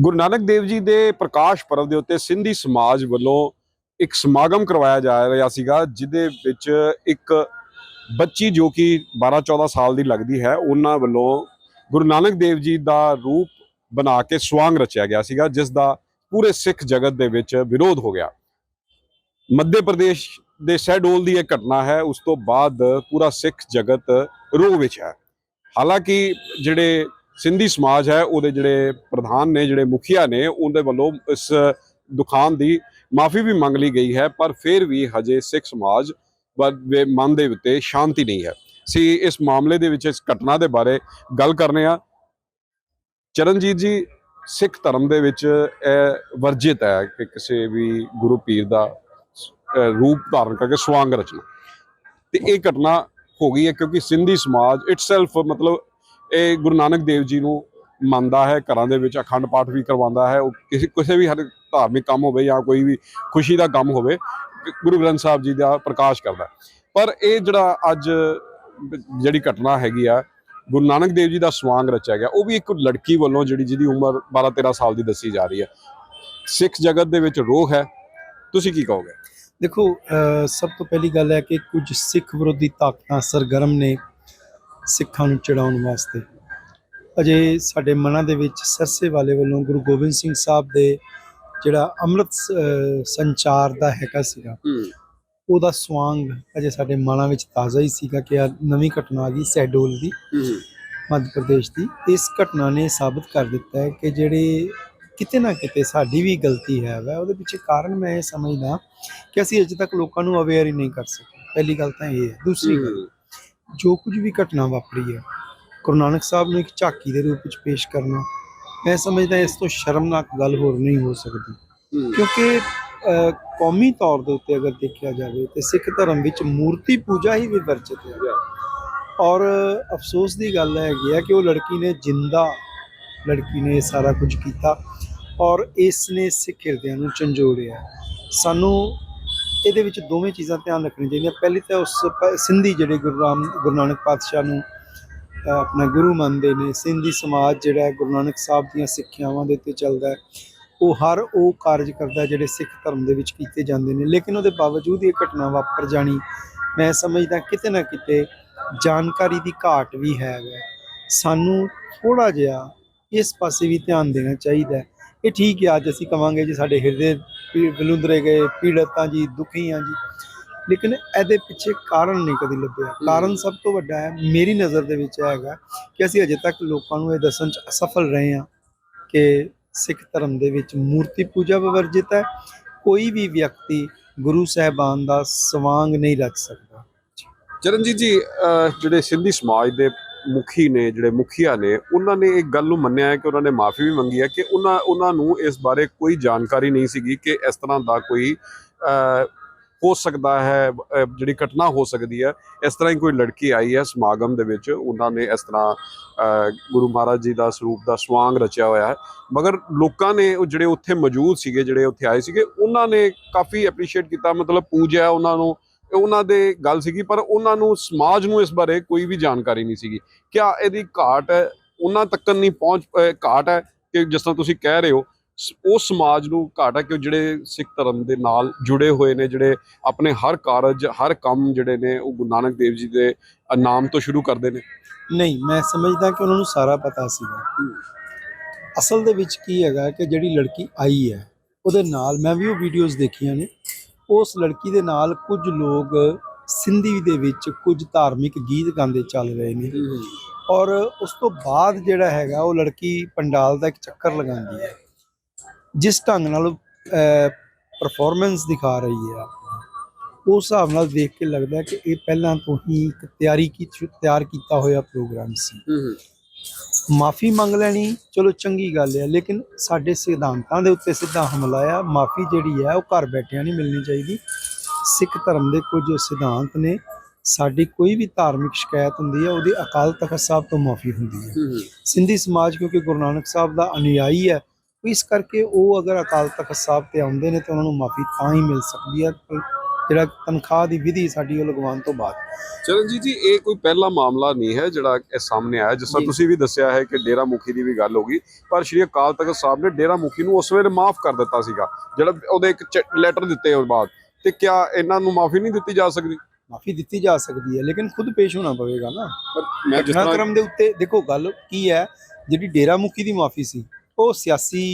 ਗੁਰੂ ਨਾਨਕ ਦੇਵ ਜੀ ਦੇ ਪ੍ਰਕਾਸ਼ ਪਰਵ ਦੇ ਉੱਤੇ ਸਿੰਧੀ ਸਮਾਜ ਵੱਲੋਂ ਇੱਕ ਸਮਾਗਮ ਕਰਵਾਇਆ ਜਾ ਰਿਹਾ ਸੀਗਾ, ਜਿਹਦੇ ਵਿੱਚ ਇੱਕ ਬੱਚੀ ਜੋ ਕਿ 12-14 ਸਾਲ ਦੀ ਲੱਗਦੀ ਹੈ, ਉਹਨਾਂ ਵੱਲੋਂ ਗੁਰੂ ਨਾਨਕ ਦੇਵ ਜੀ ਦਾ ਰੂਪ ਬਣਾ ਕੇ ਸਵਾਂਗ ਰਚਿਆ ਗਿਆ ਸੀਗਾ, ਜਿਸ ਦਾ ਪੂਰੇ ਸਿੱਖ ਜਗਤ ਦੇ ਵਿੱਚ ਵਿਰੋਧ ਹੋ ਗਿਆ। ਮੱਧ ਪ੍ਰਦੇਸ਼ ਦੇ ਸਹਿਡੋਲ ਦੀ ਇਹ ਘਟਨਾ ਹੈ, ਉਸ ਤੋਂ ਬਾਅਦ ਪੂਰਾ ਸਿੱਖ ਜਗਤ ਰੋਹ ਵਿੱਚ ਹੈ। ਹਾਲਾਂਕਿ ਜਿਹੜੇ ਸਿੰਧੀ ਸਮਾਜ ਹੈ, ਉਹਦੇ ਜਿਹੜੇ ਪ੍ਰਧਾਨ ਨੇ, ਜਿਹੜੇ ਮੁਖੀਆ ਨੇ, ਉਹਦੇ ਵੱਲੋਂ ਇਸ ਦੁਕਾਨ ਦੀ ਮਾਫੀ ਵੀ ਮੰਗ ਲਈ ਗਈ ਹੈ, ਪਰ ਫਿਰ ਵੀ ਹਜੇ ਸਿੱਖ ਸਮਾਜ ਵੱਲ ਦੇ ਮਨ ਦੇ ਉੱਤੇ ਸ਼ਾਂਤੀ ਨਹੀਂ ਹੈ। ਸੀ ਇਸ ਮਾਮਲੇ ਦੇ ਵਿੱਚ ਇਸ ਘਟਨਾ ਦੇ ਬਾਰੇ ਗੱਲ ਕਰਨੇ ਆ। ਚਰਨਜੀਤ ਜੀ, ਸਿੱਖ ਧਰਮ ਦੇ ਵਿੱਚ ਇਹ ਵਰਜਿਤ ਹੈ ਕਿ ਕਿਸੇ ਵੀ ਗੁਰੂ ਪੀਰ ਦਾ ਰੂਪ ਧਾਰਨ ਕਰਕੇ ਸਵਾਂਗ ਰਚਨਾ। ਤੇ ਇਹ ਘਟਨਾ ਹੋ ਗਈ ਹੈ ਕਿਉਂਕਿ ਸਿੰਧੀ ਸਮਾਜ ਇਟਸੈਲਫ ਮਤਲਬ ਇਹ ਗੁਰੂ ਨਾਨਕ ਦੇਵ ਜੀ ਨੂੰ ਮੰਨਦਾ ਹੈ, ਘਰਾਂ ਦੇ ਵਿੱਚ ਅਖੰਡ ਪਾਠ ਵੀ ਕਰਵਾਉਂਦਾ ਹੈ, ਉਹ ਕਿਸੇ ਕਿਸੇ ਵੀ ਹਰ ਧਾਰਮਿਕ ਕੰਮ ਹੋਵੇ ਜਾਂ ਕੋਈ ਵੀ ਖੁਸ਼ੀ ਦਾ ਕੰਮ ਹੋਵੇ, ਗੁਰੂ ਗ੍ਰੰਥ ਸਾਹਿਬ ਜੀ ਦਾ ਪ੍ਰਕਾਸ਼ ਕਰਦਾ ਪਰ ਇਹ ਜਿਹੜਾ ਅੱਜ ਜਿਹੜੀ ਘਟਨਾ ਹੈਗੀ ਆ, ਗੁਰੂ ਨਾਨਕ ਦੇਵ ਜੀ ਦਾ ਸਵਾਂਗ ਰਚਿਆ ਗਿਆ, ਉਹ ਵੀ ਇੱਕ ਲੜਕੀ ਵੱਲੋਂ ਜਿਹੜੀ ਜਿਹਦੀ ਉਮਰ 12 13 ਸਾਲ ਦੀ ਦੱਸੀ ਜਾ ਰਹੀ ਹੈ। ਸਿੱਖ ਜਗਤ ਦੇ ਵਿੱਚ ਰੋਹ ਹੈ, ਤੁਸੀਂ ਕੀ ਕਹੋਗੇ? ਦੇਖੋ ਸਭ ਤੋਂ ਪਹਿਲੀ ਗੱਲ ਹੈ ਕਿ ਕੁਝ ਸਿੱਖ ਵਿਰੋਧੀ ਤਾਕਤਾਂ ਸਰਗਰਮ ਨੇ ਸਿੱਖਾਂ ਨੂੰ ਚੜਾਉਣ ਵਾਸਤੇ। ਅਜੇ ਸਾਡੇ ਮਨਾਂ ਦੇ ਵਿੱਚ ਸਰਸੇ ਵਾਲੇ ਵੱਲੋਂ ਗੁਰੂ ਗੋਬਿੰਦ ਸਿੰਘ ਸਾਹਿਬ ਦੇ ਜਿਹੜਾ ਅੰਮ੍ਰਿਤ ਸੰਚਾਰ ਦਾ ਹੈਗਾ ਸੀਗਾ ਉਹਦਾ ਸਵਾਂਗ ਅਜੇ ਸਾਡੇ ਮਨਾਂ ਵਿੱਚ ਤਾਜ਼ਾ ਹੀ ਸੀਗਾ ਕਿ ਆ ਨਵੀਂ ਘਟਨਾ ਆ ਗਈ ਸੈਡੋਲ ਦੀ ਮੱਧ ਪ੍ਰਦੇਸ਼ ਦੀ। ਇਸ ਘਟਨਾ ਨੇ ਸਾਬਤ ਕਰ ਦਿੱਤਾ ਹੈ ਕਿ ਜਿਹੜੇ ਕਿਤੇ ਨਾ ਕਿਤੇ ਸਾਡੀ ਵੀ ਗਲਤੀ ਹੈ ਵਾ ਉਹਦੇ ਪਿੱਛੇ ਕਾਰਨ ਮੈਂ ਇਹ ਸਮਝਦਾ ਕਿ ਅਸੀਂ ਅਜੇ ਤੱਕ ਲੋਕਾਂ ਨੂੰ ਅਵੇਅਰ ਹੀ ਨਹੀਂ ਕਰ ਸਕੇ। ਪਹਿਲੀ ਗੱਲ ਤਾਂ ਇਹ ਹੈ। ਦੂਸਰੀ ਗੱਲ ਜੋ ਕੁਝ ਵੀ ਘਟਨਾ ਵਾਪਰੀ ਹੈ ਗੁਰੂ ਨਾਨਕ ਸਾਹਿਬ ਨੂੰ ਇੱਕ ਝਾਕੀ ਦੇ ਰੂਪ ਵਿੱਚ ਪੇਸ਼ ਕਰਨਾ ਮੈਂ ਸਮਝਦਾ ਇਸ ਤੋਂ ਸ਼ਰਮਨਾਕ ਗੱਲ ਹੋਰ ਨਹੀਂ ਹੋ ਸਕਦੀ। ਕਿਉਂਕਿ ਕੌਮੀ ਤੌਰ ਦੇ ਉੱਤੇ ਅਗਰ ਦੇਖਿਆ ਜਾਵੇ ਤੇ ਸਿੱਖ ਧਰਮ ਵਿੱਚ ਮੂਰਤੀ ਪੂਜਾ ਹੀ ਵਿਵਰਜਿਤ ਹੈ। ਔਰ ਅਫਸੋਸ ਦੀ ਗੱਲ ਹੈਗੀ ਹੈ ਕਿ ਉਹ ਲੜਕੀ ਨੇ ਜਿੰਦਾ ਲੜਕੀ ਨੇ ਸਾਰਾ ਕੁਝ ਕੀਤਾ ਔਰ ਇਸ ਨੇ ਸਿੱਖ ਹਿਰਦਿਆਂ ਨੂੰ ਝੰਜੋੜਿਆ। ਸਾਨੂੰ ਇਹਦੇ ਵਿੱਚ ਦੋਵੇਂ ਚੀਜ਼ਾਂ ਧਿਆਨ ਰੱਖਣੀਆਂ ਚਾਹੀਦੀਆਂ। ਪਹਿਲੀ ਤਾਂ ਉਸ ਪ- ਸਿੰਧੀ ਜਿਹੜੇ ਗੁਰੂ ਰਾਮ, ਗੁਰੂ ਨਾਨਕ ਪਾਤਸ਼ਾਹ ਨੂੰ ਆਪਣਾ ਗੁਰੂ ਮੰਨਦੇ ਨੇ, ਸਿੰਧੀ ਸਮਾਜ ਜਿਹੜਾ ਗੁਰੂ ਨਾਨਕ ਸਾਹਿਬ ਦੀਆਂ ਸਿੱਖਿਆਵਾਂ ਦੇ ਉੱਤੇ ਚੱਲਦਾ ਹੈ। ਉਹ ਹਰ ਉਹ ਕਾਰਜ ਕਰਦਾ ਜਿਹੜੇ ਸਿੱਖ ਧਰਮ ਦੇ ਵਿੱਚ ਕੀਤੇ ਜਾਂਦੇ ਨੇ। ਲੇਕਿਨ ਉਹਦੇ ਬਾਵਜੂਦ ਇਹ ਘਟਨਾ ਵਾਪਰ ਜਾਣੀ, ਮੈਂ ਸਮਝਦਾ ਕਿਤੇ ਨਾ ਕਿਤੇ ਜਾਣਕਾਰੀ ਦੀ ਘਾਟ ਵੀ ਹੈ ਸਾਨੂੰ ਥੋੜਾ ਜਿਹਾ ਇਸ ਪਾਸੇ ਵੀ ਧਿਆਨ ਦੇਣਾ ਚਾਹੀਦਾ ਇਹ ਠੀਕ ਹੈ, ਅੱਜ ਅਸੀਂ ਕਵਾਂਗੇ ਜੀ ਸਾਡੇ ਹਿਰਦੇ ਵਿਲੁੰਦਰੇ ਗਏ, ਪੀੜਤਾਂ ਜੀ ਦੁਖੀ ਹਾਂ ਜੀ। ਲੇਕਿਨ ਇਹਦੇ ਪਿੱਛੇ ਕਾਰਨ ਨਹੀਂ ਕਦੀ ਲੱਭਿਆ। ਕਾਰਨ ਸਭ ਤੋਂ ਵੱਡਾ ਹੈ, ਮੇਰੀ ਨਜ਼ਰ ਦੇ ਵਿੱਚ ਇਹ ਹੈਗਾ ਕਿ ਅਸੀਂ ਅਜੇ ਤੱਕ ਲੋਕਾਂ ਨੂੰ ਇਹ ਦੱਸਣ 'ਚ ਅਸਫਲ ਰਹੇ ਹਾਂ ਕਿ ਸਿੱਖ ਧਰਮ ਦੇ ਵਿੱਚ ਮੂਰਤੀ ਪੂਜਾ ਵਿਵਰਜਿਤ ਹੈ। ਕੋਈ ਵੀ ਵਿਅਕਤੀ ਗੁਰੂ ਸਾਹਿਬਾਨ ਦਾ ਸਵਾਂਗ ਨਹੀਂ ਰੱਖ ਸਕਦਾ। ਚਰਨਜੀਤ ਜੀ ਜਿਹੜੇ ਸਿੰਧੀ ਸਮਾਜ ਦੇ ਮੁਖੀ ਨੇ, ਜਿਹੜੇ ਮੁਖੀਆ ਨੇ, ਉਹਨਾਂ ਨੇ ਇੱਕ ਗੱਲ ਨੂੰ ਮੰਨਿਆ ਹੈ ਕਿ ਉਹਨਾਂ ਨੇ ਮਾਫੀ ਵੀ ਮੰਗੀ ਹੈ ਕਿ ਉਹਨਾਂ ਉਹਨਾਂ ਨੂੰ ਇਸ ਬਾਰੇ ਕੋਈ ਜਾਣਕਾਰੀ ਨਹੀਂ ਸੀਗੀ ਕਿ ਇਸ ਤਰ੍ਹਾਂ ਦਾ ਕੋਈ ਹੋ ਸਕਦਾ ਹੈ ਜਿਹੜੀ ਘਟਨਾ ਹੋ ਸਕਦੀ ਹੈ। ਇਸ ਤਰ੍ਹਾਂ ਹੀ ਕੋਈ ਲੜਕੀ ਆਈ ਹੈ ਸਮਾਗਮ ਦੇ ਵਿੱਚ, ਉਹਨਾਂ ਨੇ ਇਸ ਤਰ੍ਹਾਂ ਗੁਰੂ ਮਹਾਰਾਜ ਜੀ ਦਾ ਸਰੂਪ ਦਾ ਸਵਾਂਗ ਰਚਿਆ ਹੋਇਆ ਹੈ। ਮਗਰ ਲੋਕਾਂ ਨੇ ਉਹ ਜਿਹੜੇ ਉੱਥੇ ਮੌਜੂਦ ਸੀਗੇ, ਜਿਹੜੇ ਉੱਥੇ ਆਏ ਸੀਗੇ, ਉਹਨਾਂ ਨੇ ਕਾਫੀ ਐਪਰੀਸ਼ੀਏਟ ਕੀਤਾ, ਮਤਲਬ ਪੂਜਿਆ ਉਹਨਾਂ ਨੂੰ ਉਹਨਾਂ ਦੇ ਗੱਲ ਸੀਗੀ ਪਰ ਉਹਨਾਂ ਨੂੰ ਸਮਾਜ ਨੂੰ ਇਸ ਬਾਰੇ ਕੋਈ ਵੀ ਜਾਣਕਾਰੀ ਨਹੀਂ ਸੀਗੀ। ਕਿਆ ਇਹਦੀ ਘਾਟ ਹੈ? ਉਹਨਾਂ ਤੱਕ ਨਹੀਂ ਪਹੁੰਚ ਘਾਟ ਹੈ ਕਿ ਜਿਸ ਤਰ੍ਹਾਂ ਤੁਸੀਂ ਕਹਿ ਰਹੇ ਹੋ ਉਹ ਸਮਾਜ ਨੂੰ ਘਾਟ ਹੈ ਕਿ ਜਿਹੜੇ ਸਿੱਖ ਧਰਮ ਦੇ ਨਾਲ ਜੁੜੇ ਹੋਏ ਨੇ ਜਿਹੜੇ ਆਪਣੇ ਹਰ ਕਾਰਜ ਹਰ ਕੰਮ ਜਿਹੜੇ ਨੇ ਉਹ ਗੁਰੂ ਨਾਨਕ ਦੇਵ ਜੀ ਦੇ ਨਾਮ ਤੋਂ ਸ਼ੁਰੂ ਕਰਦੇ ਨੇ? ਨਹੀਂ ਮੈਂ ਸਮਝਦਾ ਕਿ ਉਹਨਾਂ ਨੂੰ ਸਾਰਾ ਪਤਾ ਸੀਗਾ। ਅਸਲ ਦੇ ਵਿੱਚ ਕੀ ਹੈਗਾ ਕਿ ਜਿਹੜੀ ਲੜਕੀ ਆਈ ਹੈ ਉਹਦੇ ਨਾਲ ਮੈਂ ਵੀ ਉਹ ਵੀਡੀਓਜ਼ ਦੇਖੀਆਂ ਨੇ। ਉਸ ਲੜਕੀ ਦੇ ਨਾਲ ਕੁਝ ਲੋਕ ਸਿੰਧੀ ਦੇ ਵਿੱਚ ਕੁਝ ਧਾਰਮਿਕ ਗੀਤ ਗਾਉਂਦੇ ਚੱਲ ਰਹੇ ਨੇ। ਔਰ ਉਸ ਤੋਂ ਬਾਅਦ ਜਿਹੜਾ ਹੈਗਾ ਉਹ ਲੜਕੀ ਪੰਡਾਲ ਦਾ ਇੱਕ ਚੱਕਰ ਲਗਾਉਂਦੀ ਹੈ। ਜਿਸ ਢੰਗ ਨਾਲ ਪਰਫਾਰਮੈਂਸ ਦਿਖਾ ਰਹੀ ਹੈ ਉਸ ਹਿਸਾਬ ਨਾਲ ਦੇਖ ਕੇ ਲੱਗਦਾ ਕਿ ਇਹ ਪਹਿਲਾਂ ਤੋਂ ਹੀ ਇੱਕ ਤਿਆਰੀ ਕੀ ਤਿਆਰ ਕੀਤਾ ਹੋਇਆ ਪ੍ਰੋਗਰਾਮ ਸੀ। ਮਾਫੀ ਮੰਗ ਲੈਣੀ ਚਲੋ ਚੰਗੀ ਗੱਲ ਹੈ ਲੇਕਿਨ ਸਾਡੇ ਸਿਧਾਂਤਾਂ ਦੇ ਉੱਤੇ ਸਿੱਧਾ ਹਮਲਾ ਆ ਮਾਫੀ ਜਿਹੜੀ ਹੈ ਉਹ ਘਰ ਬੈਠਿਆਂ ਨਹੀਂ ਮਿਲਣੀ ਚਾਹੀਦੀ। ਸਿੱਖ ਧਰਮ ਦੇ ਕੁਝ ਸਿਧਾਂਤ ਨੇ ਸਾਡੀ ਕੋਈ ਵੀ ਧਾਰਮਿਕ ਸ਼ਿਕਾਇਤ ਹੁੰਦੀ ਹੈ ਉਹਦੀ ਅਕਾਲ ਤਖਤ ਸਾਹਿਬ ਤੋਂ ਮਾਫੀ ਹੁੰਦੀ ਹੈ। ਸਿੰਧੀ ਸਮਾਜ ਕਿਉਂਕਿ ਗੁਰੂ ਨਾਨਕ ਸਾਹਿਬ ਦਾ ਅਨੁਯਾਈ ਹੈ ਇਸ ਕਰਕੇ ਉਹ ਅਗਰ ਅਕਾਲ ਤਖਤ ਸਾਹਿਬ ਤੇ ਆਉਂਦੇ ਨੇ ਤਾਂ ਉਹਨਾਂ ਨੂੰ ਮਾਫੀ ਤਾਂ ਹੀ ਮਿਲ ਸਕਦੀ ਹੈ ਜਿਹੜਾ ਤਨਖਾਹ ਦੀ ਵਿਧੀ ਸਾਡੀ ਉਹ ਲਗਵਾਉਣ ਤੋਂ ਬਾਅਦ। ਚਰਨਜੀਤ ਜੀ ਇਹ ਕੋਈ ਪਹਿਲਾ ਮਾਮਲਾ ਨਹੀਂ ਹੈ ਜਿਹੜਾ ਇਹ ਸਾਹਮਣੇ ਆਇਆ ਜਿਸ ਤਰ੍ਹਾਂ। ਤੁਸੀਂ ਵੀ ਦੱਸਿਆ ਹੈ ਕਿ ਡੇਰਾ ਮੁਖੀ ਦੀ ਵੀ ਗੱਲ ਹੋ ਗਈ ਪਰ ਸ਼੍ਰੀ ਅਕਾਲ ਤਖਤ ਸਾਹਿਬ ਨੇ ਡੇਰਾ ਮੁਖੀ ਨੂੰ ਉਸ ਵੇਲੇ ਮਾਫ ਕਰ ਦਿੱਤਾ ਸੀਗਾ ਜਿਹੜਾ ਉਹਦੇ ਇੱਕ ਲੈਟਰ ਦਿੱਤੇ ਉਸ ਬਾਅਦ। ਤੇ ਕਿਆ ਇਹਨਾਂ ਨੂੰ ਮਾਫੀ ਨਹੀਂ ਦਿੱਤੀ ਜਾ ਸਕਦੀ? ਮਾਫੀ ਦਿੱਤੀ ਜਾ ਸਕਦੀ ਹੈ ਲੇਕਿਨ ਖੁਦ ਪੇਸ਼ ਹੋਣਾ ਪਵੇਗਾ ਨਾ। ਪਰ ਮੈਂ ਜਿਸ ਤਰ੍ਹਾਂ ਦੇ ਉੱਤੇ ਦੇਖੋ ਗੱਲ ਕੀ ਹੈ ਜਿਹੜੀ ਡੇਰਾ ਮੁਖੀ ਦੀ ਮਾਫੀ ਸੀ ਉਹ ਸਿਆਸੀ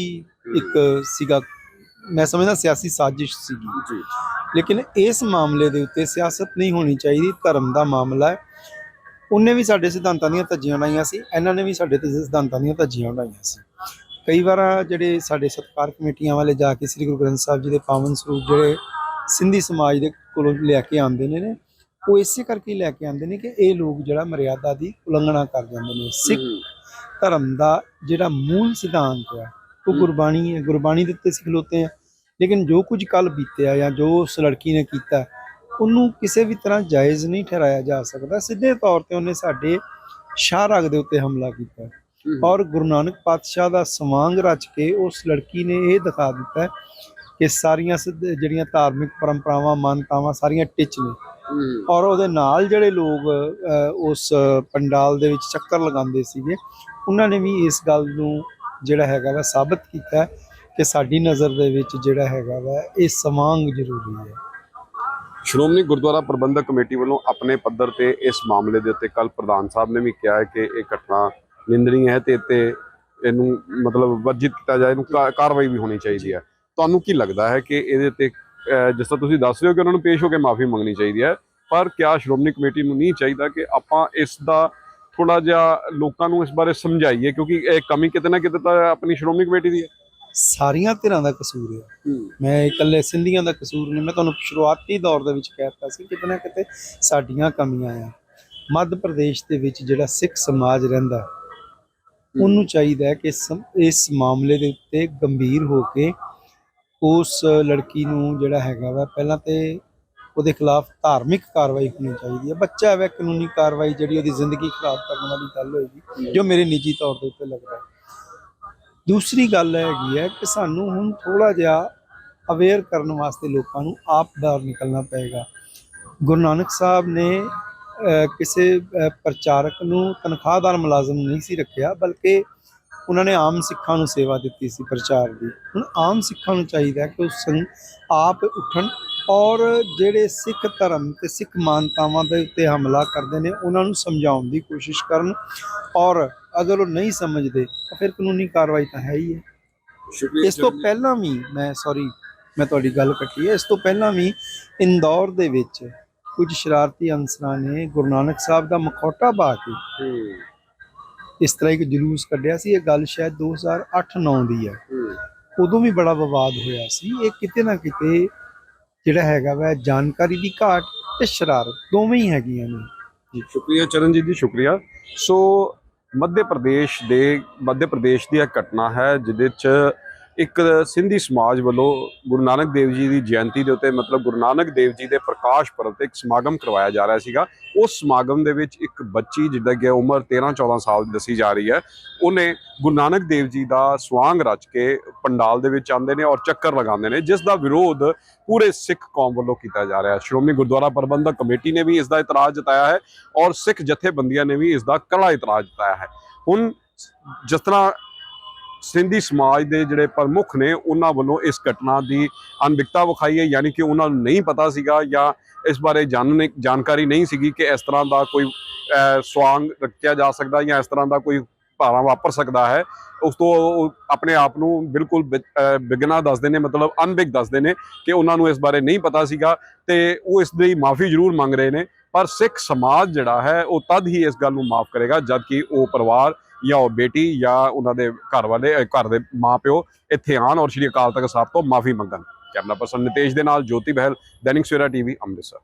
ਇੱਕ ਸੀਗਾ ਮੈਂ ਸਮਝਦਾ ਸਿਆਸੀ ਸਾਜ਼ਿਸ਼ ਸੀਗੀ। ਜੀ। ਲੇਕਿਨ ਇਸ ਮਾਮਲੇ ਦੇ ਉੱਤੇ ਸਿਆਸਤ ਨਹੀਂ ਹੋਣੀ ਚਾਹੀਦੀ ਧਰਮ ਦਾ ਮਾਮਲਾ ਹੈ। ਉਹਨੇ ਵੀ ਸਾਡੇ ਸਿਧਾਂਤਾਂ ਦੀਆਂ ਧੱਜੀਆਂ ਉਡਾਈਆਂ ਸੀ ਇਹਨਾਂ ਨੇ ਵੀ ਸਾਡੇ ਤੇ ਸਿਧਾਂਤਾਂ ਦੀਆਂ ਧੱਜੀਆਂ ਉਡਾਈਆਂ ਸੀ। ਕਈ ਵਾਰ ਜਿਹੜੇ ਸਾਡੇ ਸਤਕਾਰ ਕਮੇਟੀਆਂ ਵਾਲੇ ਜਾ ਕੇ ਸ੍ਰੀ ਗੁਰੂ ਗ੍ਰੰਥ ਸਾਹਿਬ ਜੀ ਦੇ ਪਾਵਨ ਸਰੂਪ ਜਿਹੜੇ ਸਿੰਧੀ ਸਮਾਜ ਦੇ ਕੋਲੋਂ ਲੈ ਕੇ ਆਉਂਦੇ ਨੇ ਨੇ ਉਹ ਇਸੇ ਕਰਕੇ ਲੈ ਕੇ ਆਉਂਦੇ ਨੇ ਕਿ ਇਹ ਲੋਕ ਜਿਹੜਾ ਮਰਿਆਦਾ ਦੀ ਉਲੰਘਣਾ ਕਰ ਜਾਂਦੇ ਨੇ। ਸਿੱਖ ਧਰਮ ਦਾ ਜਿਹੜਾ ਮੂਲ ਸਿਧਾਂਤ ਹੈ ਉਹ। ਗੁਰਬਾਣੀ ਹੈ ਗੁਰਬਾਣੀ ਦੇ ਉੱਤੇ ਅਸੀਂ ਖਲੋਤੇ ਆ। ਲੇਕਿਨ ਜੋ ਕੁਝ ਕੱਲ ਬੀਤਿਆ ਜਾਂ ਜੋ ਉਸ ਲੜਕੀ ਨੇ ਕੀਤਾ ਉਹਨੂੰ ਕਿਸੇ ਵੀ ਤਰ੍ਹਾਂ ਜਾਇਜ਼ ਨਹੀਂ ਠਹਿਰਾਇਆ ਜਾ ਸਕਦਾ। ਸਿੱਧੇ ਤੌਰ ਤੇ ਉਹਨੇ ਸਾਡੇ ਸ਼ਾਹਰਾਗ ਦੇ ਉੱਤੇ ਹਮਲਾ ਕੀਤਾ। ਔਰ ਗੁਰੂ ਨਾਨਕ ਪਾਤਸ਼ਾਹ ਦਾ ਸਵਾਂਗ ਰਚ ਕੇ ਉਸ ਲੜਕੀ ਨੇ ਇਹ ਦਿਖਾ ਦਿੱਤਾ ਕਿ ਸਾਰੀਆਂ ਜਿਹੜੀਆਂ ਧਾਰਮਿਕ ਪਰੰਪਰਾਵਾਂ ਮਾਨਤਾਵਾਂ ਸਾਰੀਆਂ ਟਿੱਚ ਨੇ। ਔਰ ਉਹਦੇ ਨਾਲ ਜਿਹੜੇ ਲੋਕ ਉਸ ਪੰਡਾਲ ਦੇ ਵਿੱਚ ਚੱਕਰ ਲਗਾਉਂਦੇ ਸੀਗੇ ਉਹਨਾਂ ਨੇ ਵੀ ਇਸ ਗੱਲ ਨੂੰ ਜਿਹੜਾ ਹੈਗਾ ਵਾ ਸਾਬਤ ਕੀਤਾ। ਕਿ ਸਾਡੀ ਨਜ਼ਰ ਦੇ ਵਿੱਚ ਜਿਹੜਾ ਹੈਗਾ ਵਾ, ਇਹ ਸਮਾਂਗ ਜ਼ਰੂਰੀ ਹੈ। ਸ਼੍ਰੋਮਣੀ ਗੁਰਦੁਆਰਾ ਪ੍ਰਬੰਧਕ ਕਮੇਟੀ ਵੱਲੋਂ ਆਪਣੇ ਪੱਧਰ ਤੇ ਇਸ ਮਾਮਲੇ ਦੇ ਉੱਤੇ ਕੱਲ ਪ੍ਰਧਾਨ ਸਾਹਿਬ ਨੇ ਵੀ ਕਿਹਾ ਹੈ ਕਿ ਇਹ ਘਟਨਾ ਨਿੰਦਣੀ ਹੈ ਤੇ ਤੇ ਇਹਨੂੰ ਮਤਲਬ ਵਰਜਿਤ ਕੀਤਾ ਜਾਏ, ਇਹਨੂੰ ਕਾਰਵਾਈ ਵੀ ਹੋਣੀ ਚਾਹੀਦੀ ਹੈ। ਤੁਹਾਨੂੰ ਕੀ ਲੱਗਦਾ ਹੈ ਕਿ ਇਹਦੇ ਤੇ ਜਿਸ ਤਰ੍ਹਾਂ ਤੁਸੀਂ ਦੱਸ ਰਹੇ ਹੋ ਕਿ ਉਹਨਾਂ ਨੂੰ ਪੇਸ਼ ਹੋ ਕੇ ਮਾਫੀ ਮੰਗਣੀ ਚਾਹੀਦੀ ਹੈ, ਪਰ ਕਿਆ ਸ਼੍ਰੋਮਣੀ ਕਮੇਟੀ ਨੂੰ ਨਹੀਂ ਚਾਹੀਦਾ ਕਿ ਆਪਾਂ ਇਸ ਦਾ ਥੋੜਾ ਜਿਹਾ ਲੋਕਾਂ ਨੂੰ ਇਸ ਬਾਰੇ ਸਮਝਾਈਏ, ਕਿਉਂਕਿ ਇਹ ਕਮੀ ਕਿਤੇ ਨਾ ਕਿਤੇ ਤਾਂ ਆਪਣੀ ਸ਼੍ਰੋਮਣੀ ਕਮੇਟੀ ਦੀ ਹੈ। ਸਾਰੀਆਂ ਧਿਰਾਂ ਦਾ ਕਸੂਰ ਹੈ। ਮੈਂ ਇਕੱਲੇ ਸਿੰਧੀਆਂ ਦਾ ਕਸੂਰ ਨਹੀਂ ਮੈਂ ਤੁਹਾਨੂੰ ਸ਼ੁਰੂਆਤੀ ਦੌਰ ਦੇ ਵਿੱਚ ਕਹਿਤਾ ਸੀ ਕਿਤੇ ਨਾ ਕਿਤੇ ਸਾਡੀਆਂ ਕਮੀਆਂ ਆ। ਮੱਧ ਪ੍ਰਦੇਸ਼ ਦੇ ਵਿੱਚ ਜਿਹੜਾ ਸਿੱਖ ਸਮਾਜ ਰਹਿੰਦਾ ਉਹਨੂੰ ਚਾਹੀਦਾ ਹੈ ਕਿ ਇਸ ਮਾਮਲੇ ਦੇ ਉੱਤੇ ਗੰਭੀਰ ਹੋ ਕੇ ਉਸ ਲੜਕੀ ਨੂੰ ਜਿਹੜਾ ਹੈਗਾ ਵਾ ਪਹਿਲਾਂ ਤੇ ਉਹਦੇ ਖਿਲਾਫ ਧਾਰਮਿਕ ਕਾਰਵਾਈ ਹੋਣੀ ਚਾਹੀਦੀ ਹੈ। ਬੱਚਾ ਹੈ ਕਾਨੂੰਨੀ ਕਾਰਵਾਈ ਜਿਹੜੀ ਉਹਦੀ ਜ਼ਿੰਦਗੀ ਖਰਾਬ ਕਰਨ ਵਾਲੀ ਗੱਲ ਹੋਏਗੀ ਜੋ ਮੇਰੇ ਨਿੱਜੀ ਤੌਰ ਦੇ ਉੱਤੇ ਲੱਗਦਾ ਹੈ। ਦੂਸਰੀ ਗੱਲ ਹੈਗੀ ਹੈ ਕਿ ਸਾਨੂੰ ਹੁਣ ਥੋੜਾ ਜਿਹਾ ਅਵੇਅਰ ਕਰਨ ਵਾਸਤੇ ਲੋਕਾਂ ਨੂੰ ਆਪ ਬਾਹਰ ਨਿਕਲਣਾ ਪਏਗਾ। ਗੁਰੂ ਨਾਨਕ ਸਾਹਿਬ ਨੇ ਕਿਸੇ ਪ੍ਰਚਾਰਕ ਨੂੰ ਤਨਖਾਹਦਾਰ ਮੁਲਾਜ਼ਮ ਨਹੀਂ ਸੀ ਰੱਖਿਆ, ਬਲਕਿ ਉਹਨਾਂ ਨੇ ਆਮ ਸਿੱਖਾਂ ਨੂੰ ਸੇਵਾ ਦਿੱਤੀ ਸੀ ਪ੍ਰਚਾਰ ਦੀ। ਹੁਣ ਆਮ ਸਿੱਖਾਂ ਨੂੰ ਚਾਹੀਦਾ ਕਿ ਉਹ ਆਪ ਉੱਠਣ ਔਰ ਜਿਹੜੇ ਸਿੱਖ ਧਰਮ ਤੇ ਸਿੱਖ ਮਾਨਤਾਵਾਂ ਦੇ ਉੱਤੇ ਹਮਲਾ ਕਰਦੇ ਨੇ ਉਹਨਾਂ ਨੂੰ ਸਮਝਾਉਣ ਦੀ ਕੋਸ਼ਿਸ਼ ਕਰਨ। ਔਰ ਅਗਰ ਉਹ ਨਹੀਂ ਸਮਝਦੇ ਤਾਂ ਫਿਰ ਕਾਨੂੰਨੀ ਕਾਰਵਾਈ ਤਾਂ ਹੈ ਹੀ ਹੈ। ਇਸ ਤੋਂ ਪਹਿਲਾਂ ਵੀ ਮੈਂ ਸੌਰੀ ਮੈਂ ਤੁਹਾਡੀ ਗੱਲ ਕੱਟੀ ਹੈ। ਇਸ ਤੋਂ ਪਹਿਲਾਂ ਵੀ ਇੰਦੌਰ ਦੇ ਵਿੱਚ ਕੁਝ ਸ਼ਰਾਰਤੀ ਅਨਸਰਾਂ ਨੇ ਗੁਰੂ ਨਾਨਕ ਸਾਹਿਬ ਦਾ ਮਖੌਟਾ ਪਾ ਕੇ ਇਸ ਤਰ੍ਹਾਂ ਇੱਕ ਜਲੂਸ ਕੱਢਿਆ ਸੀ। ਇਹ ਗੱਲ ਸ਼ਾਇਦ 2008-9 ਦੀ ਹੂੰ। ਉਦੋਂ ਵੀ ਬੜਾ ਵਿਵਾਦ ਹੋਇਆ ਸੀ। ਇਹ ਕਿਤੇ ਨਾ ਕਿਤੇ ਜਿਹੜਾ ਹੈਗਾ ਵਾ, ਜਾਣਕਾਰੀ ਦੀ ਘਾਟ ਤੇ ਸ਼ਰਾਰਤ ਦੋਵੇਂ ਹੀ ਹੈਗੀਆਂ ਨੇ। ਸ਼ੁਕਰੀਆ ਚਰਨਜੀਤ ਜੀ ਸ਼ੁਕਰੀਆ। ਸੋ ਮੱਧ ਪ੍ਰਦੇਸ਼ ਦੇ, ਮੱਧ ਪ੍ਰਦੇਸ਼ ਦੀ ਇਹ ਘਟਨਾ ਹੈ, ਜਿਹਦੇ ਚ ਇੱਕ ਸਿੰਧੀ ਸਮਾਜ ਵੱਲੋਂ ਗੁਰੂ ਨਾਨਕ ਦੇਵ ਜੀ ਦੀ ਜਯੰਤੀ ਦੇ ਉੱਤੇ ਮਤਲਬ ਗੁਰੂ ਨਾਨਕ ਦੇਵ ਜੀ ਦੇ ਪ੍ਰਕਾਸ਼ ਪਰਵ ਤੇ ਇੱਕ ਸਮਾਗਮ ਕਰਵਾਇਆ ਜਾ ਰਿਹਾ ਸੀਗਾ। ਉਸ ਸਮਾਗਮ ਦੇ ਵਿੱਚ ਇੱਕ ਬੱਚੀ ਜਿਹਦਾ ਕਿ ਉਮਰ 13 14 ਸਾਲ ਦੀ ਦੱਸੀ ਜਾ ਰਹੀ ਹੈ, ਉਹਨੇ ਗੁਰੂ ਨਾਨਕ ਦੇਵ ਜੀ ਦਾ ਸਵਾਂਗ ਰਚ ਕੇ ਪੰਡਾਲ ਦੇ ਵਿੱਚ ਆਉਂਦੇ ਨੇ ਔਰ ਚੱਕਰ ਲਗਾਉਂਦੇ ਨੇ, ਜਿਸ ਦਾ ਵਿਰੋਧ ਪੂਰੇ ਸਿੱਖ ਕੌਮ ਵੱਲੋਂ ਕੀਤਾ ਜਾ ਰਿਹਾ ਹੈ। ਸ਼੍ਰੋਮਣੀ ਗੁਰਦੁਆਰਾ ਪ੍ਰਬੰਧਕ ਕਮੇਟੀ ਨੇ ਵੀ ਇਸ ਦਾ ਇਤਰਾਜ਼ ਜਤਾਇਆ ਹੈ ਔਰ ਸਿੱਖ ਜਥੇਬੰਦੀਆਂ ਨੇ ਵੀ ਇਸ ਦਾ ਕੜਾ ਇਤਰਾਜ਼ ਜਤਾਇਆ ਹੈ। ਹੁਣ ਜਿਸ ਤਰ੍ਹਾਂ ਸਿੰਧੀ ਸਮਾਜ ਦੇ ਜਿਹੜੇ ਪ੍ਰਮੁੱਖ ਨੇ ਉਹਨਾਂ ਵੱਲੋਂ ਇਸ ਘਟਨਾ ਦੀ ਅਨਵਿਕਤਾ ਵਿਖਾਈ ਹੈ ਯਾਨੀ ਕਿ ਉਹਨਾਂ ਨੂੰ ਨਹੀਂ ਪਤਾ ਸੀਗਾ ਜਾਂ ਇਸ ਬਾਰੇ ਜਾਣਨੇ ਜਾਣਕਾਰੀ ਨਹੀਂ ਸੀਗੀ ਕਿ ਇਸ ਤਰ੍ਹਾਂ ਦਾ ਕੋਈ ਅਹ, ਸਵਾਂਗ ਰੱਖਿਆ ਜਾ ਸਕਦਾ ਜਾਂ ਇਸ ਤਰ੍ਹਾਂ ਦਾ ਕੋਈ ਭਾਣਾ ਵਾਪਰ ਸਕਦਾ ਹੈ। ਉਸ ਤੋਂ ਉਹ ਆਪਣੇ ਆਪ ਨੂੰ ਬਿਲਕੁਲ ਬਿਗਨਾ ਦੱਸਦੇ ਨੇ ਮਤਲਬ ਅਨਬਿਗ ਦੱਸਦੇ ਨੇ ਕਿ ਉਹਨਾਂ ਨੂੰ ਇਸ ਬਾਰੇ ਨਹੀਂ ਪਤਾ ਸੀਗਾ ਤੇ ਉਹ ਇਸ ਦੀ ਮਾਫੀ ਜ਼ਰੂਰ ਮੰਗ ਰਹੇ ਨੇ। ਪਰ ਸਿੱਖ ਸਮਾਜ ਜਿਹੜਾ ਹੈ ਉਹ ਤਦ ਹੀ ਇਸ ਗੱਲ ਨੂੰ ਮਾਫ ਕਰੇਗਾ ਜਦ ਕਿ ਉਹ ਪਰਿਵਾਰ ਜਾਂ ਉਹ ਬੇਟੀ ਜਾਂ ਉਹਨਾਂ ਦੇ ਘਰ ਵਾਲੇ ਘਰ ਦੇ ਮਾਪਿਓ ਇੱਥੇ ਆਣ ਔਰ ਸ਼੍ਰੀ ਅਕਾਲ ਤਖਤ ਸਾਹਿਬ ਤੋਂ ਮਾਫੀ ਮੰਗਣ। ਕੈਮਰਾ ਪਰਸਨ ਨਿਤੇਸ਼ ਦੇ ਨਾਲ ਜੋਤੀ ਬਹਿਲ, ਦੈਨਿਕ ਸਵੇਰਾ ਟੀਵੀ, ਅੰਮ੍ਰਿਤਸਰ।